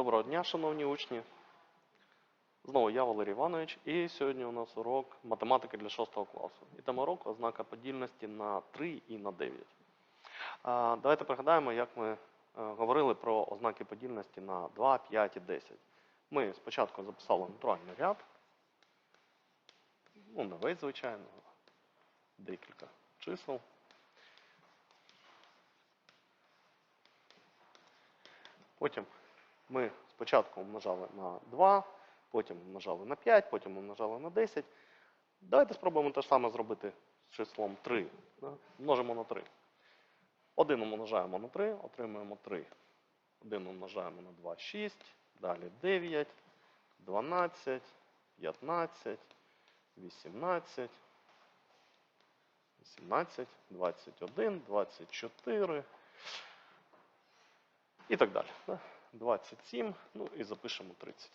Доброго дня, шановні учні. Знову я Валерій Іванович, і сьогодні у нас урок математики для 6 класу. І тема уроку ознака подільності на 3 і на 9. Давайте пригадаємо, як ми е, говорили про ознаки подільності на 2, 5 і 10. Ми спочатку записали натуральний ряд. Ну, не весь, звичайно, декілька чисел. Потім ми спочатку умножали на 2, потім умножали на 5, потім умножали на 10. Давайте спробуємо те ж саме зробити з числом 3. Множимо на 3. 1 умножаємо на 3, отримуємо 3. 1 умножаємо на 2, 6, далі 9, 12, 15, 18, 18, 21, 24 і так далі. Да. 27, ну і запишемо 30.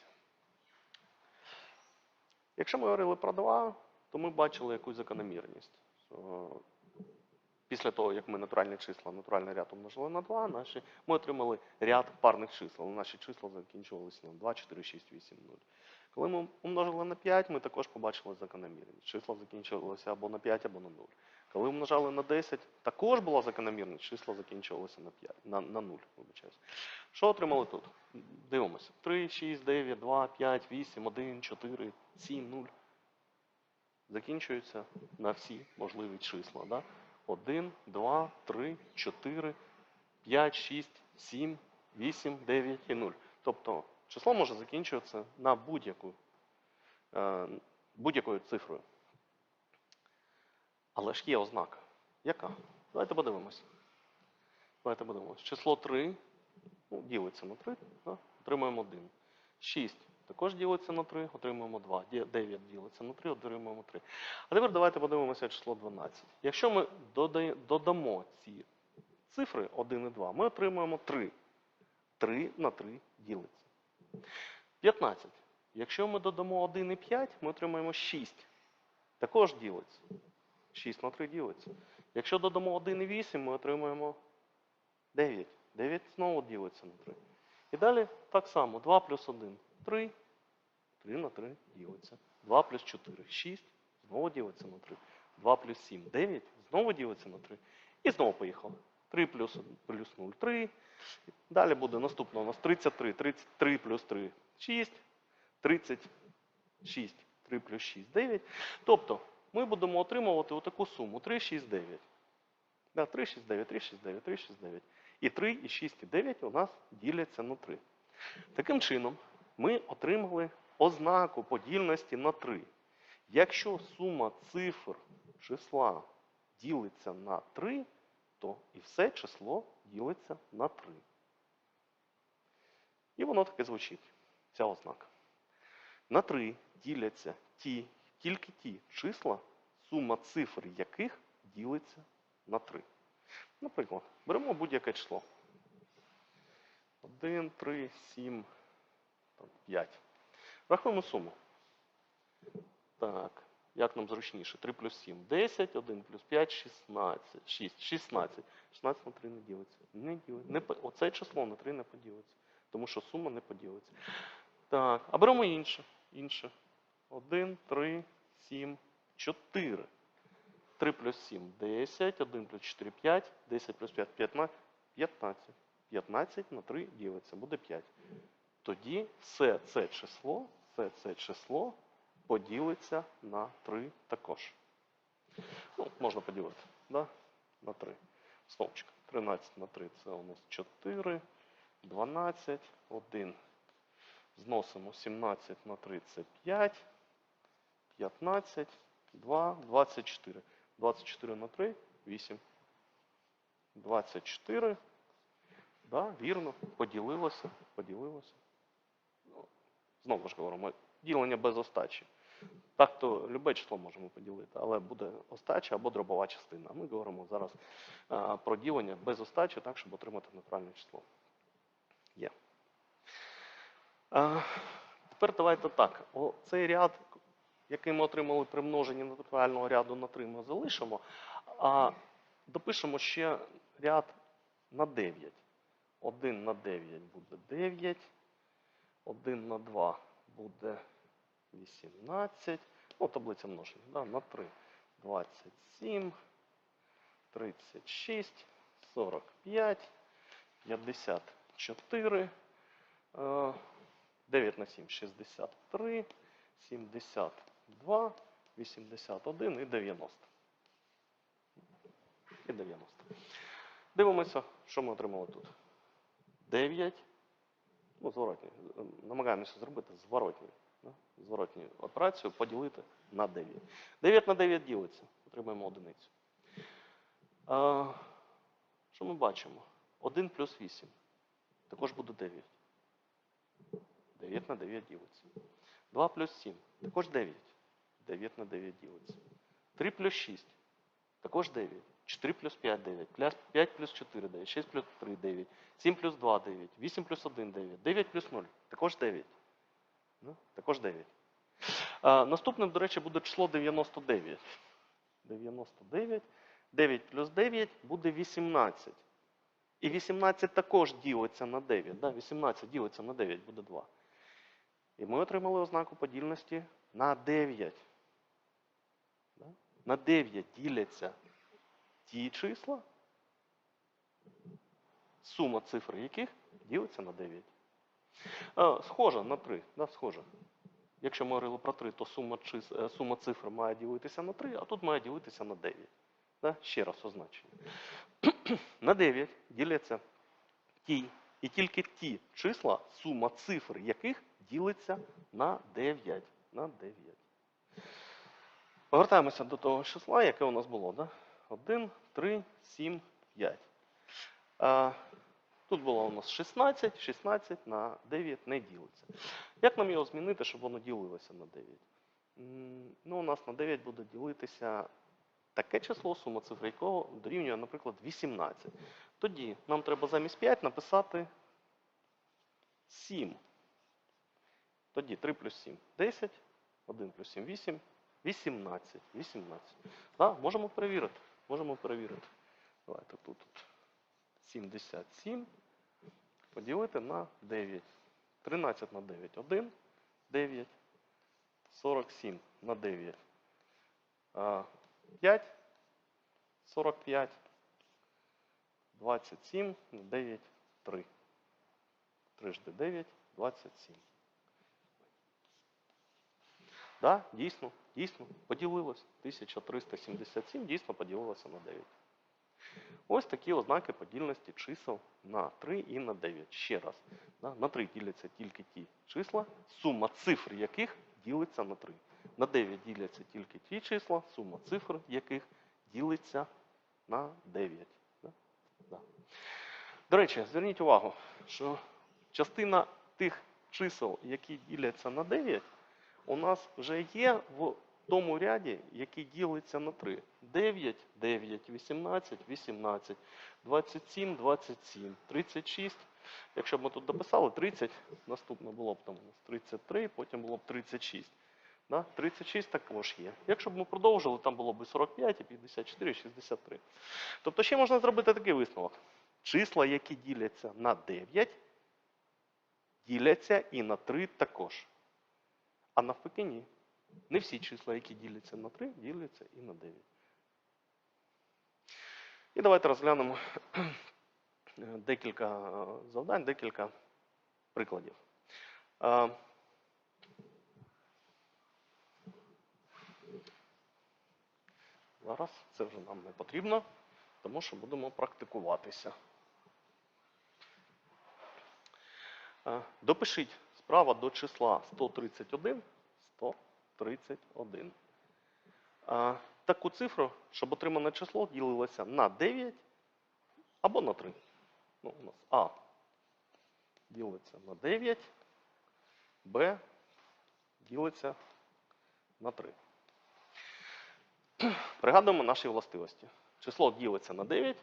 Якщо ми говорили про 2, то ми бачили якусь закономірність. Після того, як ми натуральні числа, натуральний ряд умножили на 2, наші, ми отримали ряд парних чисел. Наші числа закінчувалися на 2, 4, 6, 8, 0. Коли ми умножили на 5, ми також побачили закономірність. Числа закінчувалися або на 5, або на 0. Коли умножали на 10, також була закономірність, числа закінчувалися на 5, на, на 0. Вибачаюсь. Що отримали тут? Дивимося. 3, 6, 9, 2, 5, 8, 1, 4, 7, 0. Закінчуються на всі можливі числа. Да? 1, 2, 3, 4, 5, 6, 7, 8, 9 і 0. Тобто число може закінчуватися на будь-яку е, будь-якою цифрою. Але ж є ознака. Яка? Давайте подивимось. Давайте подивимось. Число 3 ну, ділиться на 3, да? отримуємо 1. 6 також ділиться на 3, отримуємо 2. 9 ділиться на 3, отримуємо 3. А тепер давайте подивимося число 12. Якщо ми додамо ці цифри 1 і 2, ми отримуємо 3. 3 на 3 ділиться. 15. Якщо ми додамо 1 і 5, ми отримаємо 6. Також ділиться. 6 на 3 ділиться. Якщо додамо 1 і 8, ми отримаємо 9. 9 знову ділиться на 3. І далі так само. 2 плюс 1 3. 3 на 3 ділиться. 2 плюс 4 6. Знову ділиться на 3. 2 плюс 7 9. Знову ділиться на 3. І знову поїхали. 3 плюс, 1 плюс 0 3. Далі буде наступно у нас 33. 33 плюс 3 6. 36. 3 плюс 6 9. Тобто ми будемо отримувати отаку суму 3, 6, 9. Да, 3, 6, 9, 3, 6, 9, 3, 6, 9. І 3, і 6, і 9 у нас діляться на 3. Таким чином, ми отримали ознаку подільності на 3. Якщо сума цифр числа ділиться на 3, то і все число ділиться на 3. І воно таке звучить, ця ознака. На 3 діляться ті, тільки ті числа, сума цифр яких ділиться на 3. Наприклад, беремо будь-яке число. 1, 3, 7, 5. Рахуємо суму. Так, як нам зручніше? 3 плюс 7 10, 1 плюс 5 16. 6, 16. 16 на 3 не ділиться. Не ділиться. Не, оце число на 3 не поділиться. Тому що сума не поділиться. Так, а беремо інше. Інше. 1, 3, 7, 4. 3 плюс 7 10, 1 плюс 4 5, 10 плюс 5 15, 15. 15 на 3 ділиться, буде 5. Тоді все це число, все це число поділиться на 3 також. Ну, можна поділити, да? на 3. Стовпчик. 13 на 3 це у нас 4, 12, 1. Зносимо 17 на 3 це 5, 15, 2, 24. 24 на 3 8. 24. Да, вірно, поділилося, поділилося. Ну, знову ж говоримо, ділення без остачі. Так то любе число можемо поділити, але буде остача або дробова частина. Ми говоримо зараз а, про ділення без остачі, так, щоб отримати натуральне число. Є. А, тепер давайте так. О, цей ряд, який ми отримали при множенні натурального ряду на 3, ми залишимо, а допишемо ще ряд на 9. 1 на 9 буде 9. 1 на 2 буде 18. Ну, таблиця множення. Да? На 3. 27, 36, 45, 54, е, 9 на 7, 63, 72, 81 і 90. І 90. Дивимося, що ми отримали тут. 9. Ну, зворотні. Намагаємося зробити зворотню. Да? Зворотню операцію поділити на 9. 9 на 9 ділиться. Отримаємо одиницю. А, що ми бачимо? 1 плюс 8. Також буде 9. 9 на 9 ділиться. 2 плюс 7. Також 9. 9 на 9 ділиться. 3 плюс 6. Також 9. 4 плюс 5 9. 5 плюс 4 9. 6 плюс 3 9. 7 плюс 2 9. 8 плюс 1 9. 9 плюс 0. Також 9. Ну, також 9. А, наступним, до речі, буде число 99. 99. 9 плюс 9 буде 18. І 18 також ділиться на 9. Да? 18 ділиться на 9 буде 2. І ми отримали ознаку подільності на 9. На 9 діляться ті числа, сума цифр яких ділиться на 9. А, схожа на 3. Да? Схожа. Якщо ми говорили про 3, то сума, чис... е, сума цифр має ділитися на 3, а тут має ділитися на 9. Да? Ще раз означення. на 9 діляться ті, і тільки ті числа, сума цифр яких ділиться на 9. На 9. Повертаємося до того числа, яке у нас було. Да? 1, 3, 7, 5. А, тут було у нас 16, 16 на 9 не ділиться. Як нам його змінити, щоб воно ділилося на 9? Ну, у нас на 9 буде ділитися таке число, сума цифр якого дорівнює, наприклад, 18. Тоді нам треба замість 5 написати 7. Тоді 3 плюс 7 10, 1 плюс 7 8, 18. 18. Да, можемо перевірити. Можемо перевірити. Давайте тут, тут 77 поділити на 9. 13 на 9 1, 9. 47 на 9. 5. 45. 27 на 9 3. 3 жди 9, 27. Да, дійсно, дійсно, поділилось. 1377 дійсно поділилося на 9. Ось такі ознаки подільності чисел на 3 і на 9. Ще раз. Да, на 3 діляться тільки ті числа, сума цифр яких ділиться на 3. На 9 діляться тільки ті числа, сума цифр яких ділиться на 9. Да? Да. До речі, зверніть увагу, що частина тих чисел, які діляться на 9, у нас вже є в тому ряді, який ділиться на 3. 9, 9, 18, 18, 27, 27, 36. Якщо б ми тут дописали 30, наступне було б там у нас 33, потім було б 36. Да? 36 також є. Якщо б ми продовжили, там було б і 45, і 54, і 63. Тобто ще можна зробити такий висновок. Числа, які діляться на 9, діляться і на 3 також. А навпаки, ні. Не всі числа, які діляться на 3, діляться і на 9. І давайте розглянемо декілька е, завдань, декілька прикладів. Е, Зараз це вже нам не потрібно, тому що будемо практикуватися. Е, Допишіть справа до числа 131, 131. Е, Таку цифру, щоб отримане число ділилося на 9 або на 3. Ну, у нас А ділиться на 9, Б ділиться на 3. Пригадуємо наші властивості. Число ділиться на 9,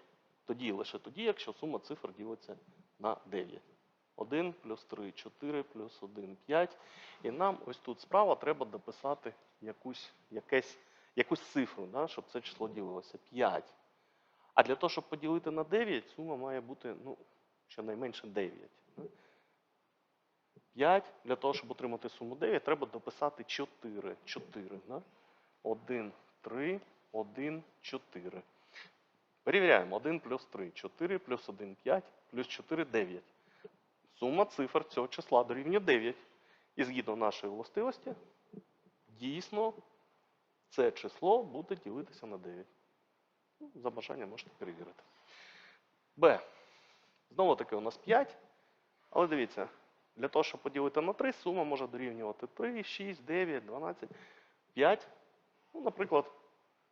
тоді і лише тоді, якщо сума цифр ділиться на 9. 1 плюс 3, 4 плюс 1, 5. І нам ось тут справа треба дописати якусь, якесь, якусь цифру, да, щоб це число ділилося 5. А для того, щоб поділити на 9, сума має бути ну, щонайменше 9. 5. Для того, щоб отримати суму 9, треба дописати 4. 4. Да? 1, 3, 1, 4. Перевіряємо. 1 плюс 3. 4 плюс 1, 5, плюс 4, 9. Сума цифр цього числа дорівнює 9. І згідно нашої властивості, дійсно це число буде ділитися на 9. Ну, За бажанням можете перевірити. Б. Знову таки у нас 5. Але дивіться, для того, щоб поділити на 3, сума може дорівнювати 3, 6, 9, 12, 5. Ну, наприклад,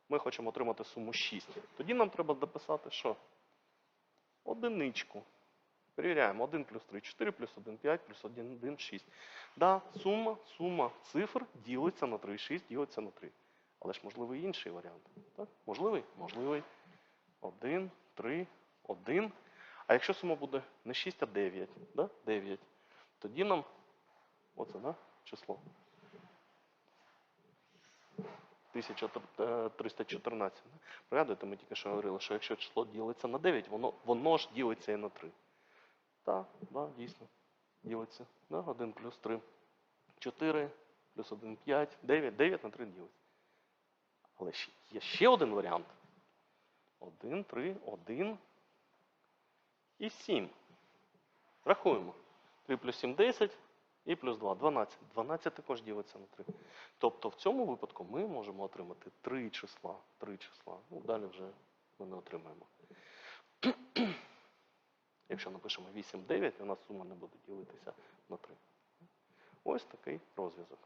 ми хочемо отримати суму 6. Тоді нам треба дописати що? Одиничку. Перевіряємо. 1 плюс 3, 4 плюс 1, 5 плюс 1, 1, 6. Да, сума, сума цифр ділиться на 3, 6 ділиться на 3. Але ж можливий інший варіант. Так? Можливий? Можливий. 1, 3, 1. А якщо сума буде не 6, а 9, да? 9, тоді нам оце, да? число. 1314. да? Пригадуєте, ми тільки що говорили, що якщо число ділиться на 9, воно, воно ж ділиться і на 3. Так, да, дійсно. Ділиться. Да? 1 плюс 3. 4 плюс 1, 5, 9. 9 на 3 ділиться. Але є ще один варіант. 1, 3, 1 і 7. Рахуємо. 3 плюс 7 10 і плюс 2 12. 12 також ділиться на 3. Тобто в цьому випадку ми можемо отримати 3 числа. 3 числа. Ну, далі вже ми не отримаємо. Якщо напишемо 8, 9, у нас сума не буде ділитися на 3. Ось такий розв'язок.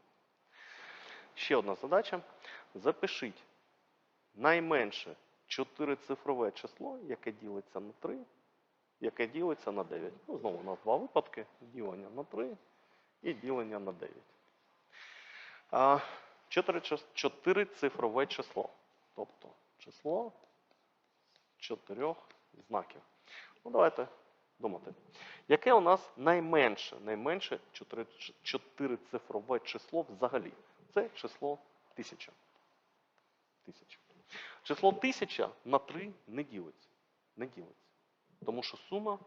Ще одна задача. Запишіть найменше чотирицифрове число, яке ділиться на 3, яке ділиться на 9. Ну, знову у нас два випадки: ділення на 3 і ділення на 9. А, чотири, чис- чотирицифрове число. Тобто число чотирьох знаків. Ну, давайте думати. Яке у нас найменше, найменше чотирицифрове число взагалі? Це число 1000. Тисяча. Число 1000 на 3 не ділиться. Не ділиться. Тому що сума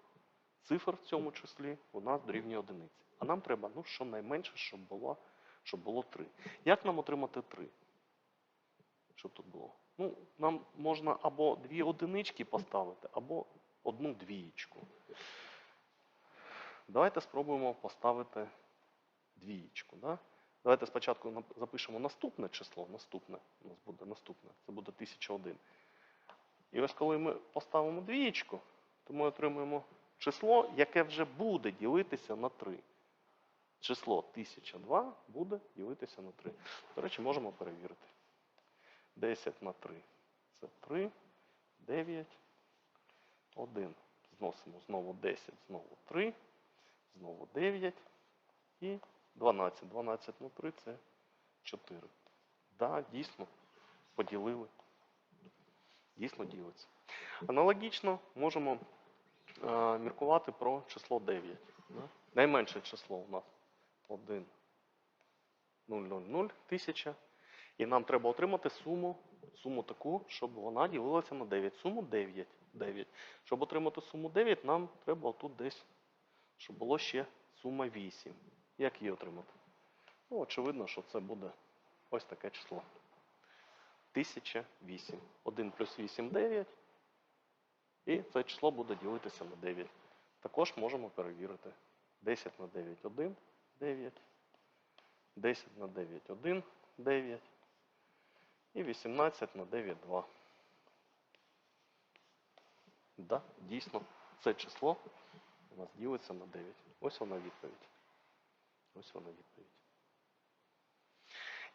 цифр в цьому числі у нас дорівнює одиниці. А нам треба, ну, щонайменше, щоб було, щоб було 3. Як нам отримати 3? Щоб тут було? Ну, нам можна або дві одинички поставити, або одну двієчку. Давайте спробуємо поставити двієчку. Да? Давайте спочатку запишемо наступне число. Наступне у нас буде наступне. Це буде 1001. І ось коли ми поставимо двієчку, то ми отримуємо число, яке вже буде ділитися на 3. Число 1002 буде ділитися на 3. До речі, можемо перевірити. 10 на 3 це 3, 9, 1. Зносимо знову 10, знову 3, знову 9 і 12. 12 на 3 це 4. Да, дійсно, поділили. Дійсно ділиться. Аналогічно можемо е, міркувати про число 9. Да? Найменше число у нас 1, 0, 0, 0, 1000. І нам треба отримати суму, суму таку, щоб вона ділилася на 9. Суму 9. 9. Щоб отримати суму 9, нам треба отут десь, щоб було ще сума 8. Як її отримати? Ну, очевидно, що це буде ось таке число. 1008. 1 плюс 8 9. І це число буде ділитися на 9. Також можемо перевірити. 10 на 9 1, 9. 10 на 9 1, 9. І 18 на 9 2. Да, дійсно, це число у нас ділиться на 9. Ось вона відповідь. Ось вона відповідь.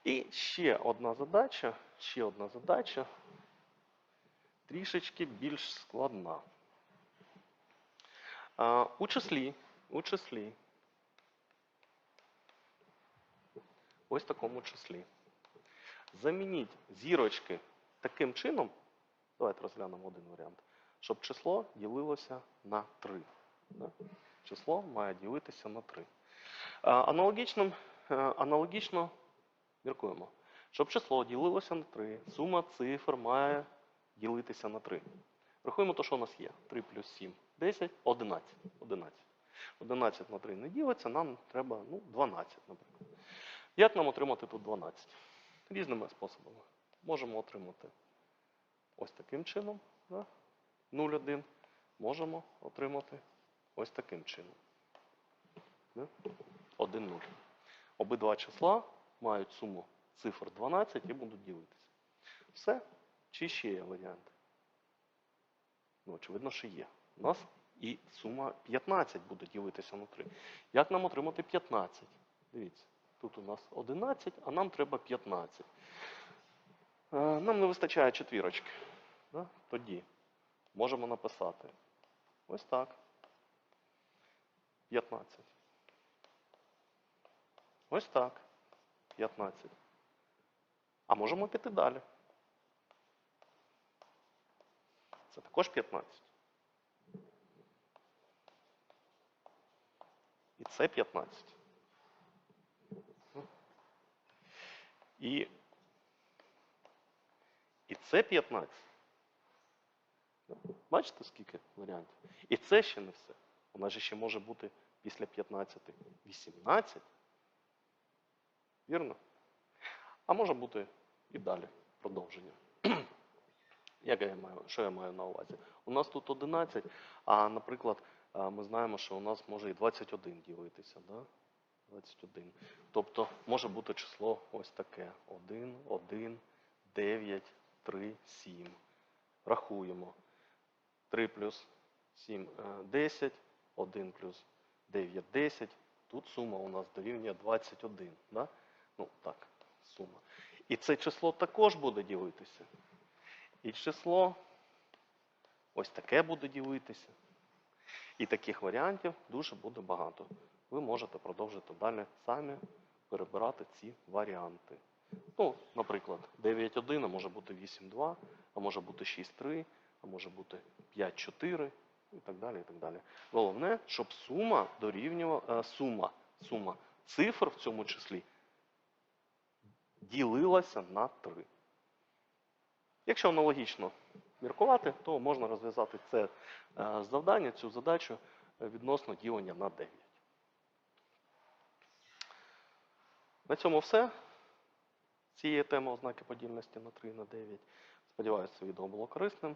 І ще одна задача, ще одна задача, трішечки більш складна. У числі, у числі, ось такому числі. Замініть зірочки таким чином, давайте розглянемо один варіант, щоб число ділилося на 3. Число має ділитися на 3. Аналогічно, е, аналогічно міркуємо. Щоб число ділилося на 3, сума цифр має ділитися на 3. Рахуємо те, що у нас є. 3 плюс 7 10, 11. 11. 11 на 3 не ділиться, нам треба ну, 12, наприклад. Як нам отримати тут 12? Різними способами. Можемо отримати ось таким чином, да? 0,1. Можемо отримати ось таким чином. Да? 1, 0. Обидва числа мають суму цифр 12 і будуть ділитися. Все? Чи ще є варіанти? Ну, очевидно, що є. У нас і сума 15 буде ділитися на 3. Як нам отримати 15? Дивіться, тут у нас 11, а нам треба 15. Е, Нам не вистачає четвірочки. Тоді можемо написати ось так. 15. Ось так. 15. А можемо піти далі. Це також 15. І це 15. І, і це 15. Бачите, скільки варіантів? І це ще не все. У нас ще може бути після 15 18. Вірно? А може бути і далі продовження. Як я маю, що я маю на увазі? У нас тут 11, а, наприклад, ми знаємо, що у нас може і 21 ділитися. Да? 21. Тобто може бути число ось таке: 1, 1, 9, 3, 7. Рахуємо. 3 плюс 7 е, 10, 1 плюс 9 10. Тут сума у нас дорівнює 21. Да? Ну так, сума. І це число також буде ділитися. І число ось таке буде ділитися. І таких варіантів дуже буде багато. Ви можете продовжити далі самі перебирати ці варіанти. Ну, наприклад, 9.1, а може бути 8.2, а може бути 6.3, а може бути 5.4 і так далі. і так далі. Головне, щоб сума дорівнювала е, сума, сума цифр в цьому числі ділилася на 3. Якщо аналогічно міркувати, то можна розв'язати це е, завдання, цю задачу е, відносно ділення на 9. На цьому все. Цієї теми ознаки подільності на 3 і на 9. Сподіваюся, відео було корисним.